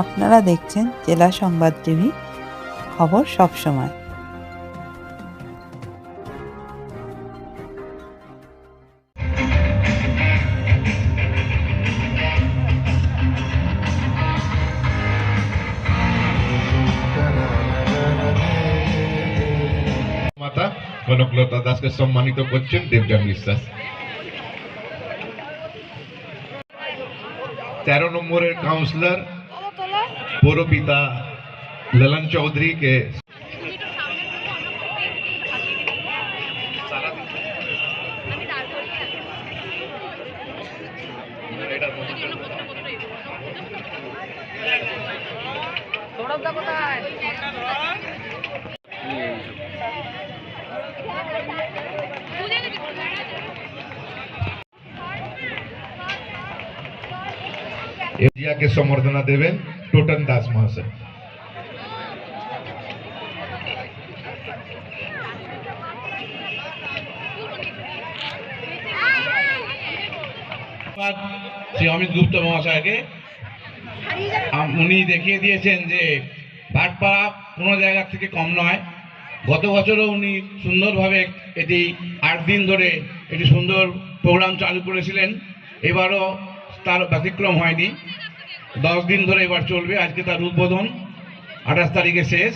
আপনারা দেখছেন জেলা সংবাদ টিভি, খবর সব সময়। মাতা, কনকলতা দাসকে সম্মানিত করছেন দেবযান বিশ্বাস। তেরো নম্বরের councillor Poropita Lalit Chaudhary que. Un poco más. El. Toton Das মহাশয় শ্রী অমিত গুপ্ত মহাশয়কে। উনি দেখিয়ে দিয়েছেন যে ভাটপাড়া কোনো জায়গা থেকে কম নয়। গত বছরও উনি সুন্দরভাবে এটি আট দিন ধরে একটি সুন্দর প্রোগ্রাম চালু করেছিলেন। এবারও তার ব্যতিক্রম হয়নি। দশ দিন ধরে এবার চলবে, আজকে তার উদ্বোধন, আঠাশ তারিখে শেষ।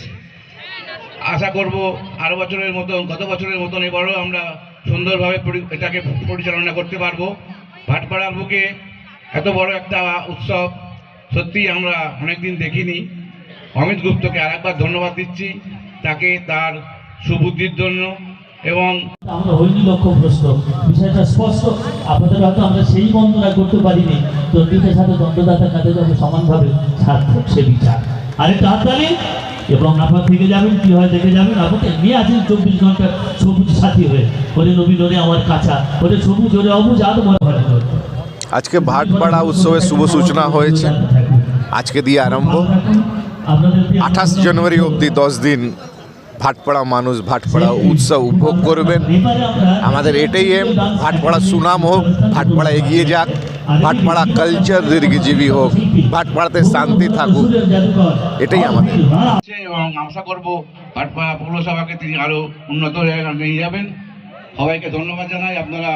আশা করব আরও বছরের মতন, গত বছরের মতন এবারও আমরা সুন্দরভাবে এটাকে পরিচালনা করতে পারব। ভাটপাড়ার বুকে এত বড় একটা উৎসব, সত্যি আমরা অনেকদিন দেখিনি। অমিত গুপ্তকে আরেকবার ধন্যবাদ দিচ্ছি, তাকে তার সুবুদ্ধির জন্য। এবং আমরা হইনি লক্ষ্যভ্রষ্ট। বিষয়টা স্পষ্ট। আপনাদের হয়তো আমরা সেই বন্দনা করতে পারিনি। দণ্ডিতের সাথে দণ্ডদাতার কাছে যাবে সমানভাবে সার্থক সে বিচার। আরেকটা হাততালি এবং আপনার থেকে যাবেন কি হয় দেখে যাবেন? আপনাকে নিয়ে আছেন চব্বিশ ঘণ্টা সবুজ সাথী হয়ে। ওরে নবীন ওরে আমার কাঁচা। ওরে সবুজ ওরে অবুজ আদ মনে হয় আজকে ভাটপাড়া উৎসবের শুভ সূচনা হয়েছে। আজকে দিয়ে আরম্ভ। আঠাশ জানুয়ারি অবধি দশ দিন ভাটপাড়া মানুষ ভাটপাড়া উৎসব উপভোগ করবেন। আমাদের এটাই এম ভাটপাড়া সুনাম হোক, ভাটপাড়া এগিয়ে যাক, ভাটপাড়া কালচার দীর্ঘজীবী হোক, ভাটপাড়াতে শান্তি থাকুক, এটাই আমাদের। এবং আশা করব ভাটপাড়া পৌরসভাকে তিনি আরও উন্নত জায়গায় নিয়ে যাবেন। সবাইকে ধন্যবাদ জানাই। আপনারা